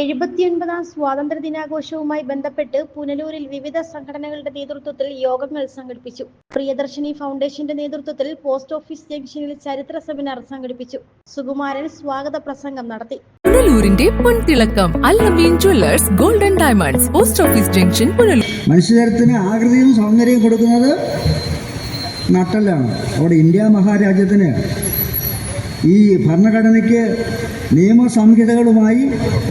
എഴുപത്തിയൊൻപതാം സ്വാതന്ത്ര്യ ദിനാഘോഷവുമായി ബന്ധപ്പെട്ട് പുനലൂരിൽ വിവിധ സംഘടനകളുടെ നേതൃത്വത്തിൽ യോഗങ്ങൾ സംഘടിപ്പിച്ചു. പ്രിയദർശിനി ഫൗണ്ടേഷന്റെ നേതൃത്വത്തിൽ പോസ്റ്റ് ഓഫീസ് ജംഗ്ഷനിൽ ചരിത്ര സെമിനാർ സംഘടിപ്പിച്ചു. സുകുമാരൻ സ്വാഗത പ്രസംഗം നടത്തി. പുനലൂരിന്റെ പൊൻതിളക്കം Alameen jewellers golden diamonds post office junction Punalur. മനുഷ്യചരത്തിന് ആകൃതിയും സൗന്ദര്യവും കൊടുക്കുന്നത് നട്ടെല്ലാണ് അവിടെ ഇന്ത്യ മഹാരാജ്യത്തിന് ഈ ഭരണഘടനയ്ക്ക് നിയമസംഹിതകളുമായി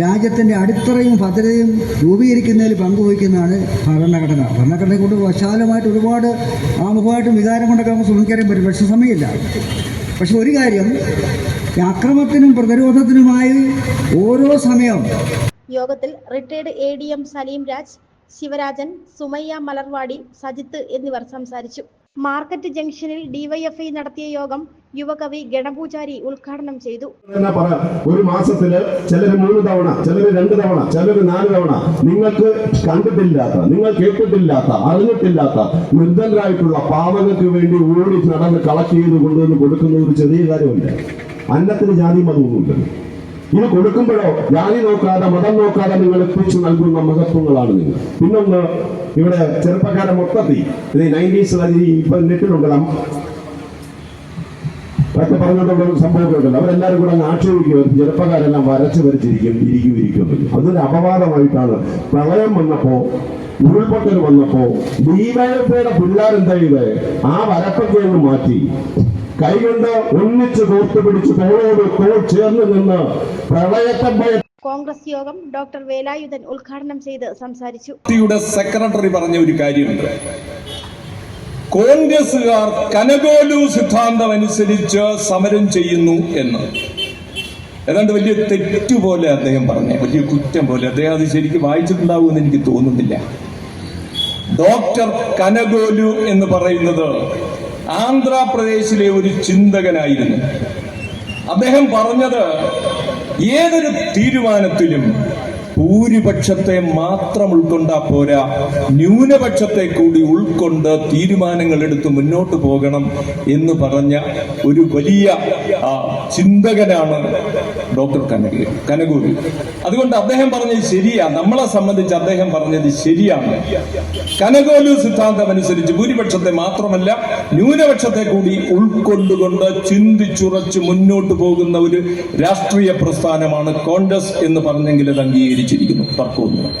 രാജ്യത്തിന്റെ അടിത്തറയും ഭദ്രതയും രൂപീകരിക്കുന്നതിൽ പങ്കുവഹിക്കുന്നതാണ് ഭരണഘടന. ഭരണഘടനയെ കൊണ്ട് വിശാലമായിട്ട് ഒരുപാട് ആമുഖമായിട്ടും വികാരം കൊണ്ടൊക്കെ നമുക്ക് ശ്രമിക്കാനും പറ്റും. പക്ഷേ സമയമില്ല. പക്ഷെ ഒരു കാര്യം അക്രമത്തിനും പ്രതിരോധത്തിനുമായി ഓരോ സമയം യോഗത്തിൽ retired A D M Saleem Raj Sivarajan Sumayya Malarvadi Sajith എന്നിവർ സംസാരിച്ചു. മാർക്കറ്റ് ജംഗ്ഷനിൽ ഡിവൈഎഫ്ഐ നടത്തിയ യോഗം യുവകവി ഗണപൂജാരി ഉദ്ഘാടനം ചെയ്തു. ഒരു മാസത്തിൽ ചിലര് മൂന്ന് തവണ ചിലര് രണ്ട് തവണ ചിലര് നാല് തവണ നിങ്ങൾക്ക് കണ്ടിട്ടില്ലാത്ത നിങ്ങൾ കേട്ടിട്ടില്ലാത്ത അറിഞ്ഞിട്ടില്ലാത്ത നിർദ്ധനരായിട്ടുള്ള പാവങ്ങൾക്ക് വേണ്ടി ഓടി നടന്ന് കളക്ട് ചെയ്ത് കൊണ്ടുവന്ന് കൊടുക്കുന്ന ഒരു ചെറിയ കാര്യമല്ല അന്നത്തിന് ജാതി മതമൊന്നുമില്ല ഇത് കൊടുക്കുമ്പോഴോ ജാതി നോക്കാതെ മതം നോക്കാതെ നിങ്ങൾ എത്തിച്ചു നൽകുന്ന മഹത്വങ്ങളാണ് നിങ്ങൾ. പിന്നൊന്ന് ഇവിടെ ചെറുപ്പക്കാരെ മൊത്തത്തിൽ ഇത് നയന്റീസ് ഇപ്പൊ നെറ്റിലുണ്ടല്ലോ. ഒക്കെ പറഞ്ഞുകൊണ്ടുള്ള ഒരു അവരെല്ലാവരും കൂടെ അങ്ങ് ആക്ഷേപിക്കും ചെറുപ്പക്കാരെല്ലാം വരച്ചു വരച്ചിരിക്കും ഇരിക്കും ഇരിക്കും. അതൊരു അപവാദമായിട്ടാണ്. പ്രളയം വന്നപ്പോ ഉരുൾപൊട്ടൽ വന്നപ്പോ ദീപാവലിയുടെ പിള്ളേരെന്താ ചെയ്ത്? ആ വരപ്പൊക്കെ ഒന്ന് മാറ്റി. കൈകൊണ്ട് ഒന്നിച്ച് കോർത്തു പിടിച്ച് തോളോട് തോൾ ചേർന്ന് നിന്ന് പ്രളയത്തെ കോൺഗ്രസ് യോഗം ഡോക്ടർ വേലായുധൻ ഉദ്ഘാടനം ചെയ്ത് സംസാരിച്ചു. പാർട്ടിയുടെ സെക്രട്ടറി പറഞ്ഞ ഒരു കാര്യമുണ്ട്. കോൺഗ്രസുകാർ കനകോലു സിദ്ധാന്തം അനുസരിച്ച് സമരം ചെയ്യുന്നു എന്ന്. ഏതാണ്ട് വലിയ തെറ്റ് പോലെ അദ്ദേഹം പറഞ്ഞു. വലിയ കുറ്റം പോലെ. അദ്ദേഹം അത് ശരിക്കും വായിച്ചിട്ടുണ്ടാവുമെന്ന് എനിക്ക് തോന്നുന്നില്ല. ഡോക്ടർ കനകോലു എന്ന് പറയുന്നത് ആന്ധ്രാപ്രദേശിലെ ഒരു ചിന്തകനായിരുന്നു. അദ്ദേഹം പറഞ്ഞത് ഏതൊരു തീരുമാനത്തിലും ഭൂരിപക്ഷത്തെ മാത്രം ഉൾക്കൊണ്ടാ പോരാ. ന്യൂനപക്ഷത്തെ കൂടി ഉൾക്കൊണ്ട് തീരുമാനങ്ങൾ എടുത്ത് മുന്നോട്ട് പോകണം എന്ന് പറഞ്ഞ ഒരു വലിയ ചിന്തകനാണ് ഡോക്ടർ കനക കനകൂരി അതുകൊണ്ട് അദ്ദേഹം പറഞ്ഞത് ശരിയാ. നമ്മളെ സംബന്ധിച്ച് അദ്ദേഹം പറഞ്ഞത് ശരിയാണ്. കനകോലു സിദ്ധാന്തം അനുസരിച്ച് ഭൂരിപക്ഷത്തെ മാത്രമല്ല ന്യൂനപക്ഷത്തെ കൂടി ഉൾക്കൊണ്ടുകൊണ്ട് ചിന്തിച്ചുറച്ച് മുന്നോട്ട് പോകുന്ന ഒരു രാഷ്ട്രീയ പ്രസ്ഥാനമാണ് കോൺഗ്രസ് എന്ന് പറഞ്ഞെങ്കിൽ അത് അംഗീകരിച്ചിരിക്കുന്നു. തർക്കമൊന്നുമില്ല.